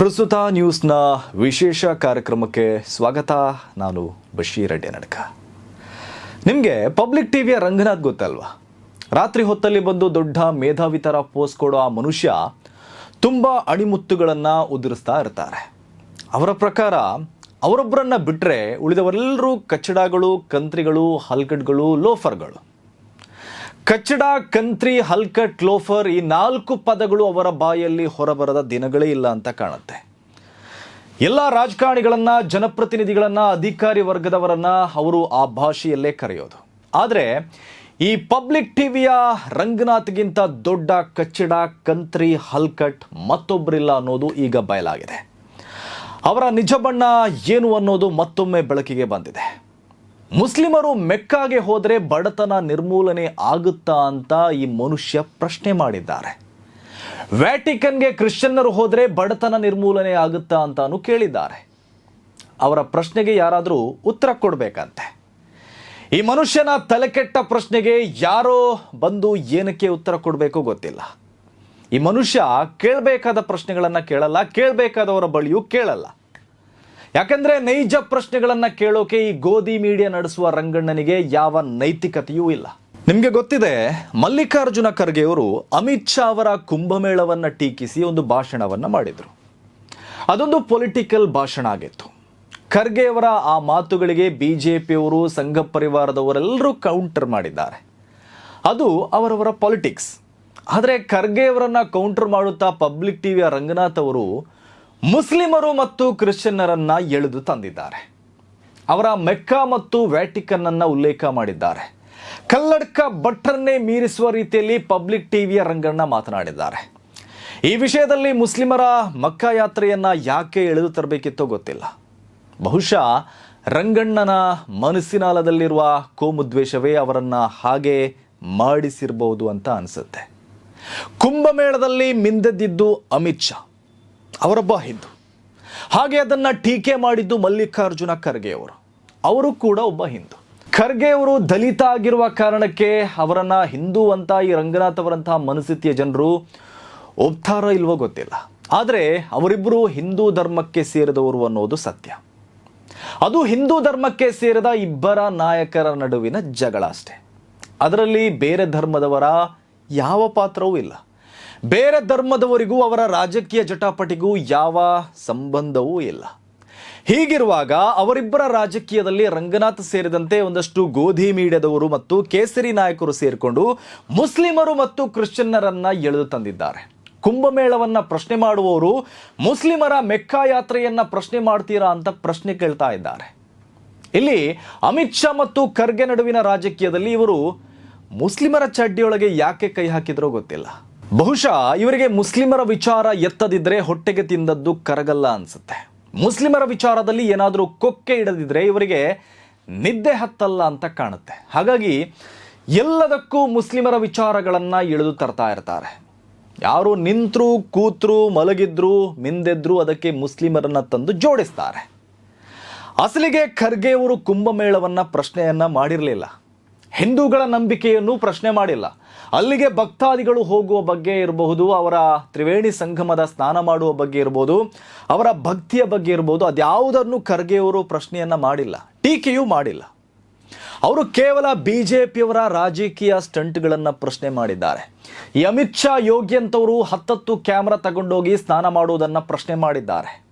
ಪ್ರಸ್ತುತ ನ್ಯೂಸ್ನ ವಿಶೇಷ ಕಾರ್ಯಕ್ರಮಕ್ಕೆ ಸ್ವಾಗತ. ನಾನು ಬಶೀರ್ ನಡಕ. ನಿಮಗೆ ಪಬ್ಲಿಕ್ ಟಿವಿಯ ರಂಗನಾಥ್ ಗೊತ್ತಲ್ವಾ? ರಾತ್ರಿ ಹೊತ್ತಲ್ಲಿ ಬಂದು ದೊಡ್ಡ ಮೇಧಾವಿತರ ಪೋಸ್ ಕೊಡೋ ಆ ಮನುಷ್ಯ ತುಂಬ ಅಣಿಮುತ್ತುಗಳನ್ನು ಉದುರಿಸ್ತಾ ಇರ್ತಾರೆ. ಅವರ ಪ್ರಕಾರ ಅವರೊಬ್ಬರನ್ನ ಬಿಟ್ಟರೆ ಉಳಿದವರೆಲ್ಲರೂ ಕಚ್ಚಡಗಳು ಕಂತ್ರಿಗಳು ಹಲ್ಕಡ್ಗಳು ಲೋಫರ್ಗಳು. ಕಚ್ಚಡ, ಕಂತ್ರಿ, ಹಲ್ಕಟ್, ಲೋಫರ್ ಈ ನಾಲ್ಕು ಪದಗಳು ಅವರ ಬಾಯಲ್ಲಿ ಹೊರಬರದ ದಿನಗಳೇ ಇಲ್ಲ ಅಂತ ಕಾಣುತ್ತೆ. ಎಲ್ಲ ರಾಜಕಾರಣಿಗಳನ್ನ, ಜನಪ್ರತಿನಿಧಿಗಳನ್ನ, ಅಧಿಕಾರಿ ವರ್ಗದವರನ್ನ ಅವರು ಆ ಭಾಷೆಯಲ್ಲೇ ಕರೆಯೋದು. ಆದರೆ ಈ ಪಬ್ಲಿಕ್ ಟಿವಿಯ ರಂಗನಾಥ್ಗಿಂತ ದೊಡ್ಡ ಕಚ್ಚಡ, ಕಂತ್ರಿ, ಹಲ್ಕಟ್ ಮತ್ತೊಬ್ಬರಿಲ್ಲ ಅನ್ನೋದು ಈಗ ಬಯಲಾಗಿದೆ. ಅವರ ನಿಜ ಬಣ್ಣ ಏನು ಅನ್ನೋದು ಮತ್ತೊಮ್ಮೆ ಬೆಳಕಿಗೆ ಬಂದಿದೆ. ಮುಸ್ಲಿಮರು ಮೆಕ್ಕಾಗೆ ಹೋದರೆ ಬಡತನ ನಿರ್ಮೂಲನೆ ಆಗುತ್ತಾ ಅಂತ ಈ ಮನುಷ್ಯ ಪ್ರಶ್ನೆ ಮಾಡಿದ್ದಾರೆ. ವ್ಯಾಟಿಕನ್ಗೆ ಕ್ರಿಶ್ಚಿಯನ್ನರು ಹೋದರೆ ಬಡತನ ನಿರ್ಮೂಲನೆ ಆಗುತ್ತಾ ಅಂತಾನು ಕೇಳಿದ್ದಾರೆ. ಅವರ ಪ್ರಶ್ನೆಗೆ ಯಾರಾದರೂ ಉತ್ತರ ಕೊಡಬೇಕಂತೆ. ಈ ಮನುಷ್ಯನ ತಲೆಕೆಟ್ಟ ಪ್ರಶ್ನೆಗೆ ಯಾರೋ ಬಂದು ಏನಕ್ಕೆ ಉತ್ತರ ಕೊಡಬೇಕು ಗೊತ್ತಿಲ್ಲ. ಈ ಮನುಷ್ಯ ಕೇಳಬೇಕಾದ ಪ್ರಶ್ನೆಗಳನ್ನು ಕೇಳಲ್ಲ, ಕೇಳಬೇಕಾದವರ ಬಳಿಯೂ ಕೇಳಲ್ಲ. ಯಾಕಂದ್ರೆ ನೈಜ ಪ್ರಶ್ನೆಗಳನ್ನ ಕೇಳೋಕೆ ಈ ಗೋಧಿ ಮೀಡಿಯಾ ನಡೆಸುವ ರಂಗಣ್ಣನಿಗೆ ಯಾವ ನೈತಿಕತೆಯೂ ಇಲ್ಲ. ನಿಮಗೆ ಗೊತ್ತಿದೆ, ಮಲ್ಲಿಕಾರ್ಜುನ ಖರ್ಗೆ ಅವರು ಅಮಿತ್ ಶಾ ಅವರ ಕುಂಭಮೇಳವನ್ನ ಟೀಕಿಸಿ ಒಂದು ಭಾಷಣವನ್ನ ಮಾಡಿದರು. ಅದೊಂದು ಪೊಲಿಟಿಕಲ್ ಭಾಷಣ ಆಗಿತ್ತು. ಖರ್ಗೆಯವರ ಆ ಮಾತುಗಳಿಗೆ ಬಿಜೆಪಿಯವರು ಸಂಘ ಪರಿವಾರದವರೆಲ್ಲರೂ ಕೌಂಟರ್ ಮಾಡಿದ್ದಾರೆ. ಅದು ಅವರವರ ಪಾಲಿಟಿಕ್ಸ್ ಆದರೆ ಖರ್ಗೆ ಅವರನ್ನ ಕೌಂಟರ್ ಮಾಡುತ್ತಾ ಪಬ್ಲಿಕ್ ಟಿವಿಯ ರಂಗನಾಥ್ ಅವರು ಮುಸ್ಲಿಮರು ಮತ್ತು ಕ್ರಿಶ್ಚಿಯನ್ನರನ್ನ ಎಳೆದು ತಂದಿದ್ದಾರೆ. ಅವರ ಮೆಕ್ಕಾ ಮತ್ತು ವ್ಯಾಟಿಕನ್ ಅನ್ನ ಉಲ್ಲೇಖ ಮಾಡಿದ್ದಾರೆ. ಕಲ್ಲಡ್ಕ ಭಟ್ರನ್ನೇ ಮೀರಿಸುವ ರೀತಿಯಲ್ಲಿ ಪಬ್ಲಿಕ್ ಟಿವಿಯ ರಂಗಣ್ಣ ಮಾತನಾಡಿದ್ದಾರೆ. ಈ ವಿಷಯದಲ್ಲಿ ಮುಸ್ಲಿಮರ ಮಕ್ಕಾ ಯಾತ್ರೆಯನ್ನ ಯಾಕೆ ಎಳೆದು ತರಬೇಕಿತ್ತೋ ಗೊತ್ತಿಲ್ಲ. ಬಹುಶಃ ರಂಗಣ್ಣನ ಮನಸ್ಸಿನಾಲದಲ್ಲಿರುವ ಕೋಮುದ್ವೇಷವೇ ಅವರನ್ನು ಹಾಗೆ ಮಾಡಿಸಿರಬಹುದು ಅಂತ ಅನಿಸುತ್ತೆ. ಕುಂಭಮೇಳದಲ್ಲಿ ಮಿಂದೆದ್ದಿದ್ದು ಅಮಿತ್ ಶಾ. ಅವರೊಬ್ಬ ಹಿಂದೂ. ಹಾಗೆ ಅದನ್ನು ಟೀಕೆ ಮಾಡಿದ್ದು ಮಲ್ಲಿಕಾರ್ಜುನ ಖರ್ಗೆ ಅವರು. ಅವರು ಕೂಡ ಒಬ್ಬ ಹಿಂದೂ. ಖರ್ಗೆ ಅವರು ದಲಿತ ಆಗಿರುವ ಕಾರಣಕ್ಕೆ ಅವರನ್ನು ಹಿಂದೂ ಅಂತ ಈ ರಂಗನಾಥ್ ಅವರಂತಹ ಮನಸ್ಥಿತಿಯ ಜನರು ಒಪ್ತಾರ ಇಲ್ವೋ ಗೊತ್ತಿಲ್ಲ. ಆದರೆ ಅವರಿಬ್ಬರು ಹಿಂದೂ ಧರ್ಮಕ್ಕೆ ಸೇರಿದವರು ಅನ್ನೋದು ಸತ್ಯ. ಅದು ಹಿಂದೂ ಧರ್ಮಕ್ಕೆ ಸೇರಿದ ಇಬ್ಬರ ನಾಯಕರ ನಡುವಿನ ಜಗಳ ಅಷ್ಟೆ. ಅದರಲ್ಲಿ ಬೇರೆ ಧರ್ಮದವರ ಯಾವ ಪಾತ್ರವೂ ಇಲ್ಲ. ಬೇರೆ ಧರ್ಮದವರಿಗೂ ಅವರ ರಾಜಕೀಯ ಜಟಾಪಟಿಗೂ ಯಾವ ಸಂಬಂಧವೂ ಇಲ್ಲ. ಹೀಗಿರುವಾಗ ಅವರಿಬ್ಬರ ರಾಜಕೀಯದಲ್ಲಿ ರಂಗನಾಥ್ ಸೇರಿದಂತೆ ಒಂದಷ್ಟು ಗೋಧಿ ಮೀಡಿಯಾದವರು ಮತ್ತು ಕೇಸರಿ ನಾಯಕರು ಸೇರಿಕೊಂಡು ಮುಸ್ಲಿಮರು ಮತ್ತು ಕ್ರಿಶ್ಚಿಯನ್ನರನ್ನ ಎಳೆದು ತಂದಿದ್ದಾರೆ. ಕುಂಭಮೇಳವನ್ನ ಪ್ರಶ್ನೆ ಮಾಡುವವರು ಮುಸ್ಲಿಮರ ಮೆಕ್ಕಾ ಯಾತ್ರೆಯನ್ನ ಪ್ರಶ್ನೆ ಮಾಡ್ತೀರಾ ಅಂತ ಪ್ರಶ್ನೆ ಕೇಳ್ತಾ ಇದ್ದಾರೆ. ಇಲ್ಲಿ ಅಮಿತ್ ಶಾ ಮತ್ತು ಖರ್ಗೆ ನಡುವಿನ ರಾಜಕೀಯದಲ್ಲಿ ಇವರು ಮುಸ್ಲಿಮರ ಚಡ್ಡಿಯೊಳಗೆ ಯಾಕೆ ಕೈ ಹಾಕಿದ್ರೋ ಗೊತ್ತಿಲ್ಲ. ಬಹುಶಃ ಇವರಿಗೆ ಮುಸ್ಲಿಮರ ವಿಚಾರ ಎತ್ತದಿದ್ರೆ ಹೊಟ್ಟೆಗೆ ತಿಂದದ್ದು ಕರಗಲ್ಲ ಅನ್ಸುತ್ತೆ. ಮುಸ್ಲಿಮರ ವಿಚಾರದಲ್ಲಿ ಏನಾದರೂ ಕೊಕ್ಕೆ ಇಡದಿದ್ರೆ ಇವರಿಗೆ ನಿದ್ದೆ ಹತ್ತಲ್ಲ ಅಂತ ಕಾಣುತ್ತೆ. ಹಾಗಾಗಿ ಎಲ್ಲದಕ್ಕೂ ಮುಸ್ಲಿಮರ ವಿಚಾರಗಳನ್ನ ಇಳಿದು ತರ್ತಾ ಇರ್ತಾರೆ. ಯಾರು ನಿಂತರು, ಕೂತ್ರು, ಮಲಗಿದ್ರು, ಮಿಂದೆದ್ರು ಅದಕ್ಕೆ ಮುಸ್ಲಿಮರನ್ನ ತಂದು ಜೋಡಿಸ್ತಾರೆ. ಅಸಲಿಗೆ ಖರ್ಗೆ ಅವರು ಕುಂಭಮೇಳವನ್ನ ಪ್ರಶ್ನೆಯನ್ನ ಮಾಡಿರಲಿಲ್ಲ. ಹಿಂದೂಗಳ ನಂಬಿಕೆಯನ್ನು ಪ್ರಶ್ನೆ ಮಾಡಿಲ್ಲ. ಅಲ್ಲಿಗೆ ಭಕ್ತಾದಿಗಳು ಹೋಗುವ ಬಗ್ಗೆ ಇರಬಹುದು, ಅವರ ತ್ರಿವೇಣಿ ಸಂಗಮದ ಸ್ನಾನ ಮಾಡುವ ಬಗ್ಗೆ ಇರಬಹುದು, ಅವರ ಭಕ್ತಿಯ ಬಗ್ಗೆ ಇರಬಹುದು, ಅದ್ಯಾವುದನ್ನು ಖರ್ಗೆಯವರು ಪ್ರಶ್ನೆಯನ್ನ ಮಾಡಿಲ್ಲ, ಟೀಕೆಯೂ ಮಾಡಿಲ್ಲ. ಅವರು ಕೇವಲ ಬಿ ಜೆ ಪಿಯವರ ರಾಜಕೀಯ ಸ್ಟಂಟ್ಗಳನ್ನು ಪ್ರಶ್ನೆ ಮಾಡಿದ್ದಾರೆ. ಈ ಅಮಿತ್ ಶಾ, ಯೋಗಿ ಅಂತವರು ಹತ್ತತ್ತು ಕ್ಯಾಮ್ರಾ ತಗೊಂಡೋಗಿ ಸ್ನಾನ ಮಾಡುವುದನ್ನು ಪ್ರಶ್ನೆ ಮಾಡಿದ್ದಾರೆ.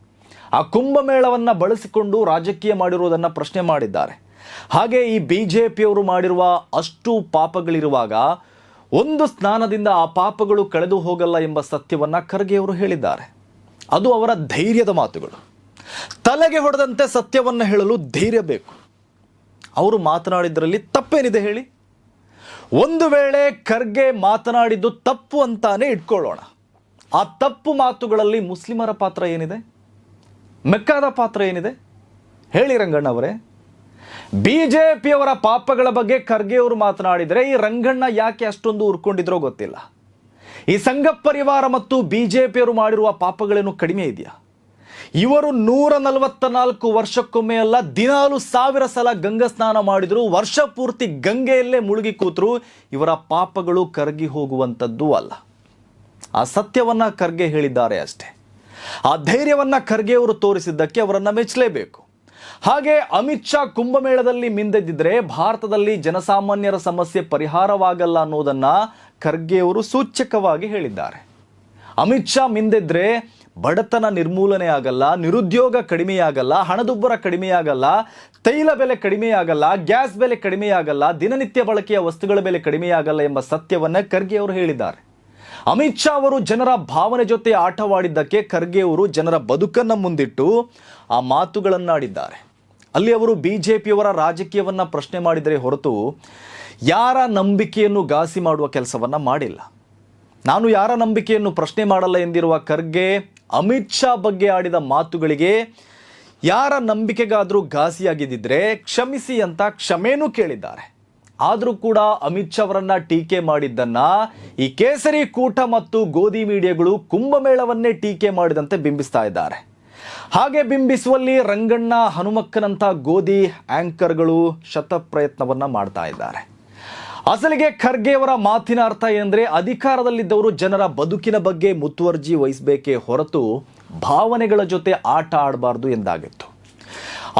ಆ ಕುಂಭಮೇಳವನ್ನು ಬಳಸಿಕೊಂಡು ರಾಜಕೀಯ ಮಾಡಿರುವುದನ್ನು ಪ್ರಶ್ನೆ ಮಾಡಿದ್ದಾರೆ. ಹಾಗೆ ಈ ಬಿ ಜೆ ಪಿಯವರು ಮಾಡಿರುವ ಅಷ್ಟು ಪಾಪಗಳಿರುವಾಗ ಒಂದು ಸ್ನಾನದಿಂದ ಆ ಪಾಪಗಳು ಕಳೆದು ಹೋಗಲ್ಲ ಎಂಬ ಸತ್ಯವನ್ನ ಖರ್ಗೆಯವರು ಹೇಳಿದ್ದಾರೆ. ಅದು ಅವರ ಧೈರ್ಯದ ಮಾತುಗಳು. ತಲೆಗೆ ಹೊಡೆದಂತೆ ಸತ್ಯವನ್ನು ಹೇಳಲು ಧೈರ್ಯ ಬೇಕು. ಅವರು ಮಾತನಾಡಿದ್ರಲ್ಲಿ ತಪ್ಪೇನಿದೆ ಹೇಳಿ? ಒಂದು ವೇಳೆ ಖರ್ಗೆ ಮಾತನಾಡಿದ್ದು ತಪ್ಪು ಅಂತಾನೆ ಇಟ್ಕೊಳ್ಳೋಣ. ಆ ತಪ್ಪು ಮಾತುಗಳಲ್ಲಿ ಮುಸ್ಲಿಮರ ಪಾತ್ರ ಏನಿದೆ? ಮೆಕ್ಕಾದ ಪಾತ್ರ ಏನಿದೆ? ಹೇಳಿ ರಂಗಣ್ಣವರೇ. ಬಿಜೆಪಿಯವರ ಪಾಪಗಳ ಬಗ್ಗೆ ಖರ್ಗೆ ಅವರು ಮಾತನಾಡಿದರೆ ಈ ರಂಗಣ್ಣ ಯಾಕೆ ಅಷ್ಟೊಂದು ಉರ್ಕೊಂಡಿದ್ರೋ ಗೊತ್ತಿಲ್ಲ. ಈ ಸಂಘ ಪರಿವಾರ ಮತ್ತು ಬಿಜೆಪಿಯವರು ಮಾಡಿರುವ ಪಾಪಗಳೇನು ಕಡಿಮೆ ಇದೆಯಾ? ಇವರು ನೂರ ನಲವತ್ತ ನಾಲ್ಕು ವರ್ಷಕ್ಕೊಮ್ಮೆ ಅಲ್ಲ, ದಿನಾಲು ಸಾವಿರ ಸಲ ಗಂಗಾ ಸ್ನಾನ ಮಾಡಿದ್ರು, ವರ್ಷ ಪೂರ್ತಿ ಗಂಗೆಯಲ್ಲೇ ಮುಳುಗಿ ಕೂತರು, ಇವರ ಪಾಪಗಳು ಕರಗಿ ಹೋಗುವಂಥದ್ದು ಅಲ್ಲ. ಆ ಸತ್ಯವನ್ನ ಖರ್ಗೆ ಹೇಳಿದ್ದಾರೆ ಅಷ್ಟೇ. ಆ ಧೈರ್ಯವನ್ನ ಖರ್ಗೆ ಅವರು ತೋರಿಸಿದ್ದಕ್ಕೆ ಅವರನ್ನ ಮೆಚ್ಚಲೇಬೇಕು. ಹಾಗೆ ಅಮಿತ್ ಶಾ ಕುಂಭಮೇಳದಲ್ಲಿ ಮಿಂದೆದ್ದಿದ್ರೆ ಭಾರತದಲ್ಲಿ ಜನಸಾಮಾನ್ಯರ ಸಮಸ್ಯೆ ಪರಿಹಾರವಾಗಲ್ಲ ಅನ್ನೋದನ್ನ ಖರ್ಗೆಯವರು ಸೂಚಕವಾಗಿ ಹೇಳಿದ್ದಾರೆ. ಅಮಿತ್ ಶಾ ಮಿಂದೆದ್ರೆ ಬಡತನ ನಿರ್ಮೂಲನೆ ಆಗಲ್ಲ, ನಿರುದ್ಯೋಗ ಕಡಿಮೆಯಾಗಲ್ಲ ಹಣದುಬ್ಬರ ಕಡಿಮೆಯಾಗಲ್ಲ ತೈಲ ಬೆಲೆ ಕಡಿಮೆಯಾಗಲ್ಲ ಗ್ಯಾಸ್ ಬೆಲೆ ಕಡಿಮೆಯಾಗಲ್ಲ ದಿನನಿತ್ಯ ಬಳಕೆಯ ವಸ್ತುಗಳ ಬೆಲೆ ಕಡಿಮೆಯಾಗಲ್ಲ ಎಂಬ ಸತ್ಯವನ್ನ ಖರ್ಗೆ ಅವರು ಹೇಳಿದ್ದಾರೆ. ಅಮಿತ್ ಶಾ ಅವರು ಜನರ ಭಾವನೆ ಜೊತೆ ಆಟವಾಡಿದ್ದಕ್ಕೆ ಖರ್ಗೆ ಅವರು ಜನರ ಬದುಕನ್ನ ಮುಂದಿಟ್ಟು ಆ ಮಾತುಗಳನ್ನಾಡಿದ್ದಾರೆ. ಅಲ್ಲಿ ಅವರು ಬಿಜೆಪಿಯವರ ರಾಜಕೀಯವನ್ನ ಪ್ರಶ್ನೆ ಮಾಡಿದರೆ ಹೊರತು ಯಾರ ನಂಬಿಕೆಯನ್ನು ಘಾಸಿ ಮಾಡುವ ಕೆಲಸವನ್ನ ಮಾಡಿಲ್ಲ. ನಾನು ಯಾರ ನಂಬಿಕೆಯನ್ನು ಪ್ರಶ್ನೆ ಮಾಡಲ್ಲ ಎಂದಿರುವ ಖರ್ಗೆ ಅಮಿತ್ ಶಾ ಬಗ್ಗೆ ಆಡಿದ ಮಾತುಗಳಿಗೆ ಯಾರ ನಂಬಿಕೆಗಾದರೂ ಘಾಸಿಯಾಗಿದ್ದಿದ್ರೆ ಕ್ಷಮಿಸಿ ಅಂತ ಕ್ಷಮೆನೂ ಕೇಳಿದ್ದಾರೆ. ಆದರೂ ಕೂಡ ಅಮಿತ್ ಶಾ ಅವರನ್ನ ಟೀಕೆ ಮಾಡಿದ್ದನ್ನ ಈ ಕೇಸರಿ ಕೂಟ ಮತ್ತು ಗೋಧಿ ಮೀಡಿಯಾಗಳು ಕುಂಭಮೇಳವನ್ನೇ ಟೀಕೆ ಮಾಡಿದಂತೆ ಬಿಂಬಿಸ್ತಾ ಇದ್ದಾರೆ. ಹಾಗೆ ಬಿಂಬಿಸುವಲ್ಲಿ ರಂಗಣ್ಣ, ಹನುಮಕ್ಕನಂತ ಗೋಧಿ ಆಂಕರ್ಗಳು ಶತಪ್ರಯತ್ನವನ್ನ ಮಾಡ್ತಾ ಇದ್ದಾರೆ. ಅಸಲಿಗೆ ಖರ್ಗೆಯವರ ಮಾತಿನ ಅರ್ಥ ಏನಂದ್ರೆ ಅಧಿಕಾರದಲ್ಲಿದ್ದವರು ಜನರ ಬದುಕಿನ ಬಗ್ಗೆ ಮುತುವರ್ಜಿ ವಹಿಸಬೇಕೇ ಹೊರತು ಭಾವನೆಗಳ ಜೊತೆ ಆಟ ಆಡಬಾರ್ದು ಎಂದಾಗಿತ್ತು.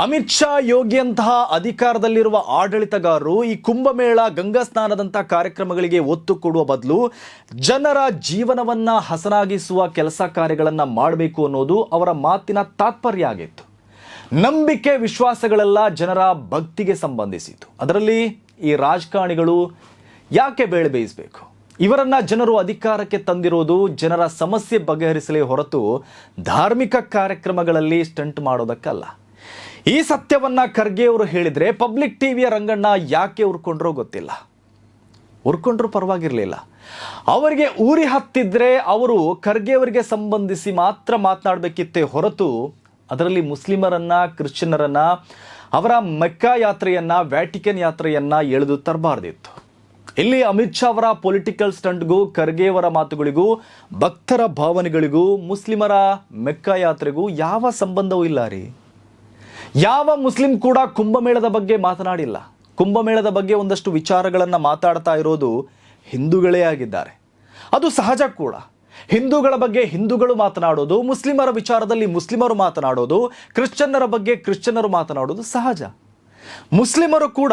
ಅಮಿತ್ ಶಾ, ಯೋಗಿಯಂತಹ ಅಧಿಕಾರದಲ್ಲಿರುವ ಆಡಳಿತಗಾರರು ಈ ಕುಂಭಮೇಳ ಗಂಗಾ ಸ್ನಾನದಂತಹ ಕಾರ್ಯಕ್ರಮಗಳಿಗೆ ಒತ್ತು ಕೊಡುವ ಬದಲು ಜನರ ಜೀವನವನ್ನ ಹಸನಾಗಿಸುವ ಕೆಲಸ ಕಾರ್ಯಗಳನ್ನು ಮಾಡಬೇಕು ಅನ್ನೋದು ಅವರ ಮಾತಿನ ತಾತ್ಪರ್ಯ ಆಗಿತ್ತು. ನಂಬಿಕೆ, ವಿಶ್ವಾಸಗಳೆಲ್ಲ ಜನರ ಭಕ್ತಿಗೆ ಸಂಬಂಧಿಸಿತು ಅದರಲ್ಲಿ ಈ ರಾಜಕಾರಣಿಗಳು ಯಾಕೆ ಬೇಳೆ ಬೇಯಿಸಬೇಕು? ಇವರನ್ನ ಜನರು ಅಧಿಕಾರಕ್ಕೆ ತಂದಿರೋದು ಜನರ ಸಮಸ್ಯೆ ಬಗೆಹರಿಸಲೇ ಹೊರತು ಧಾರ್ಮಿಕ ಕಾರ್ಯಕ್ರಮಗಳಲ್ಲಿ ಸ್ಟಂಟ್ ಮಾಡೋದಕ್ಕಲ್ಲ. ಈ ಸತ್ಯವನ್ನ ಖರ್ಗೆ ಅವರು ಹೇಳಿದ್ರೆ ಪಬ್ಲಿಕ್ ಟಿವಿಯ ರಂಗಣ್ಣ ಯಾಕೆ ಉರ್ಕೊಂಡ್ರೋ ಗೊತ್ತಿಲ್ಲ. ಉರ್ಕೊಂಡ್ರು ಪರವಾಗಿರಲಿಲ್ಲ. ಅವರಿಗೆ ಊರಿ ಹತ್ತಿದ್ರೆ ಅವರು ಖರ್ಗೆ ಅವರಿಗೆ ಸಂಬಂಧಿಸಿ ಮಾತ್ರ ಮಾತನಾಡಬೇಕಿತ್ತೇ ಹೊರತು ಅದರಲ್ಲಿ ಮುಸ್ಲಿಮರನ್ನ ಕ್ರಿಶ್ಚಿಯನ್ನರನ್ನ ಅವರ ಮೆಕ್ಕಾ ಯಾತ್ರೆಯನ್ನ, ವ್ಯಾಟಿಕನ್ ಯಾತ್ರೆಯನ್ನ ಎಳೆದು ತರಬಾರ್ದಿತ್ತು. ಇಲ್ಲಿ ಅಮಿತ್ ಶಾ ಅವರ ಪೊಲಿಟಿಕಲ್ ಸ್ಟಂಟ್ಗೂ ಖರ್ಗೆಯವರ ಮಾತುಗಳಿಗೂ, ಭಕ್ತರ ಭಾವನೆಗಳಿಗೂ, ಮುಸ್ಲಿಮರ ಮೆಕ್ಕಾ ಯಾತ್ರೆಗೂ ಯಾವ ಸಂಬಂಧವೂ ಇಲ್ಲ ರೀ. ಯಾವ ಮುಸ್ಲಿಂ ಕೂಡ ಕುಂಭಮೇಳದ ಬಗ್ಗೆ ಮಾತನಾಡಿಲ್ಲ. ಕುಂಭಮೇಳದ ಬಗ್ಗೆ ಒಂದಷ್ಟು ವಿಚಾರಗಳನ್ನು ಮಾತಾಡ್ತಾ ಇರೋದು ಹಿಂದೂಗಳೇ ಆಗಿದ್ದಾರೆ. ಅದು ಸಹಜ ಕೂಡ. ಹಿಂದೂಗಳ ಬಗ್ಗೆ ಹಿಂದೂಗಳು ಮಾತನಾಡೋದು, ಮುಸ್ಲಿಮರ ವಿಚಾರದಲ್ಲಿ ಮುಸ್ಲಿಮರು ಮಾತನಾಡೋದು, ಕ್ರಿಶ್ಚಿಯನ್ನರ ಬಗ್ಗೆ ಕ್ರಿಶ್ಚಿಯನ್ನರು ಮಾತನಾಡೋದು ಸಹಜ. ಮುಸ್ಲಿಮರು ಕೂಡ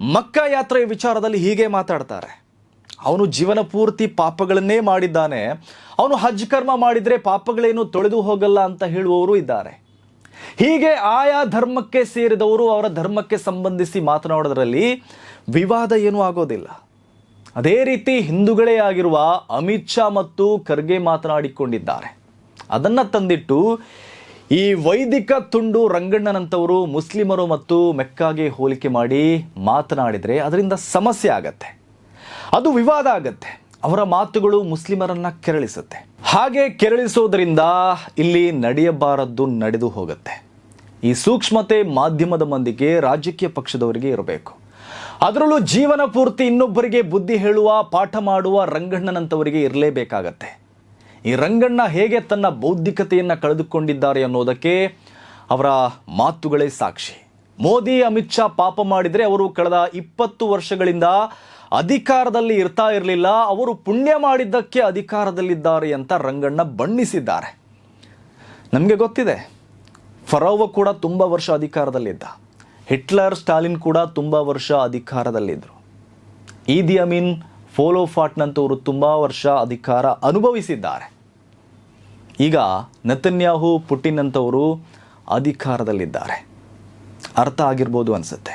ಮಕ್ಕ ಯಾತ್ರೆಯ ವಿಚಾರದಲ್ಲಿ ಹೀಗೆ ಮಾತಾಡ್ತಾರೆ. ಅವನು ಜೀವನ ಪೂರ್ತಿ ಪಾಪಗಳನ್ನೇ ಮಾಡಿದ್ದಾನೆ. ಅವನು ಹಜ್ ಕರ್ಮ ಮಾಡಿದರೆ ಪಾಪಗಳೇನು ತೊಳೆದು ಹೋಗಲ್ಲ ಅಂತ ಹೇಳುವವರು ಇದ್ದಾರೆ. ಹೀಗೆ ಆಯಾ ಧರ್ಮಕ್ಕೆ ಸೇರಿದವರು ಅವರ ಧರ್ಮಕ್ಕೆ ಸಂಬಂಧಿಸಿ ಮಾತನಾಡೋದರಲ್ಲಿ ವಿವಾದ ಏನೂ ಆಗೋದಿಲ್ಲ. ಅದೇ ರೀತಿ ಹಿಂದೂಗಳೇ ಆಗಿರುವ ಅಮಿತ್ ಶಾ ಮತ್ತು ಖರ್ಗೆ ಮಾತನಾಡಿಕೊಂಡಿದ್ದಾರೆ. ಅದನ್ನ ತಂದಿಟ್ಟು ಈ ವೈದಿಕ ತುಂಡು ರಂಗಣ್ಣನಂಥವರು ಮುಸ್ಲಿಮರು ಮತ್ತು ಮೆಕ್ಕಾಗೆ ಹೋಲಿಕೆ ಮಾಡಿ ಮಾತನಾಡಿದರೆ ಅದರಿಂದ ಸಮಸ್ಯೆ ಆಗತ್ತೆ. ಅದು ವಿವಾದ ಆಗತ್ತೆ. ಅವರ ಮಾತುಗಳು ಮುಸ್ಲಿಮರನ್ನ ಕೆರಳಿಸುತ್ತೆ. ಹಾಗೆ ಕೆರಳಿಸೋದ್ರಿಂದ ಇಲ್ಲಿ ನಡೆಯಬಾರದ್ದು ನಡೆದು ಹೋಗುತ್ತೆ. ಈ ಸೂಕ್ಷ್ಮತೆ ಮಾಧ್ಯಮದ ಮಂದಿಗೆ, ರಾಜಕೀಯ ಪಕ್ಷದವರಿಗೆ ಇರಬೇಕು. ಅದರಲ್ಲೂ ಜೀವನ ಪೂರ್ತಿ ಇನ್ನೊಬ್ಬರಿಗೆ ಬುದ್ಧಿ ಹೇಳುವ, ಪಾಠ ಮಾಡುವ ರಂಗಣ್ಣನಂತವರಿಗೆ ಇರಲೇಬೇಕಾಗತ್ತೆ. ಈ ರಂಗಣ್ಣ ಹೇಗೆ ತನ್ನ ಬೌದ್ಧಿಕತೆಯನ್ನು ಕಳೆದುಕೊಂಡಿದ್ದಾರೆ ಅನ್ನೋದಕ್ಕೆ ಅವರ ಮಾತುಗಳೇ ಸಾಕ್ಷಿ. ಮೋದಿ, ಅಮಿತ್ ಶಾ ಪಾಪ ಮಾಡಿದರೆ ಅವರು ಕಳೆದ ಇಪ್ಪತ್ತು ವರ್ಷಗಳಿಂದ ಅಧಿಕಾರದಲ್ಲಿ ಇರ್ತಾ ಇರಲಿಲ್ಲ, ಅವರು ಪುಣ್ಯ ಮಾಡಿದ್ದಕ್ಕೆ ಅಧಿಕಾರದಲ್ಲಿದ್ದಾರೆ ಅಂತ ರಂಗಣ್ಣ ಬಣ್ಣಿಸಿದ್ದಾರೆ. ನಮಗೆ ಗೊತ್ತಿದೆ, ಫರೋವ ಕೂಡ ತುಂಬ ವರ್ಷ ಅಧಿಕಾರದಲ್ಲಿದ್ದ. ಹಿಟ್ಲರ್, ಸ್ಟಾಲಿನ್ ಕೂಡ ತುಂಬ ವರ್ಷ ಅಧಿಕಾರದಲ್ಲಿದ್ದರು ಈದಿ ಅಮೀನ್, ಫೋಲೋ ಫಾಟ್ನಂಥವರು ತುಂಬ ವರ್ಷ ಅಧಿಕಾರ ಅನುಭವಿಸಿದ್ದಾರೆ. ಈಗ ನತನ್ಯಾಹು ಪುಟಿನ್ ಅಂತವರು ಅಧಿಕಾರದಲ್ಲಿದ್ದಾರೆ. ಅರ್ಥ ಆಗಿರ್ಬೋದು ಅನಿಸುತ್ತೆ.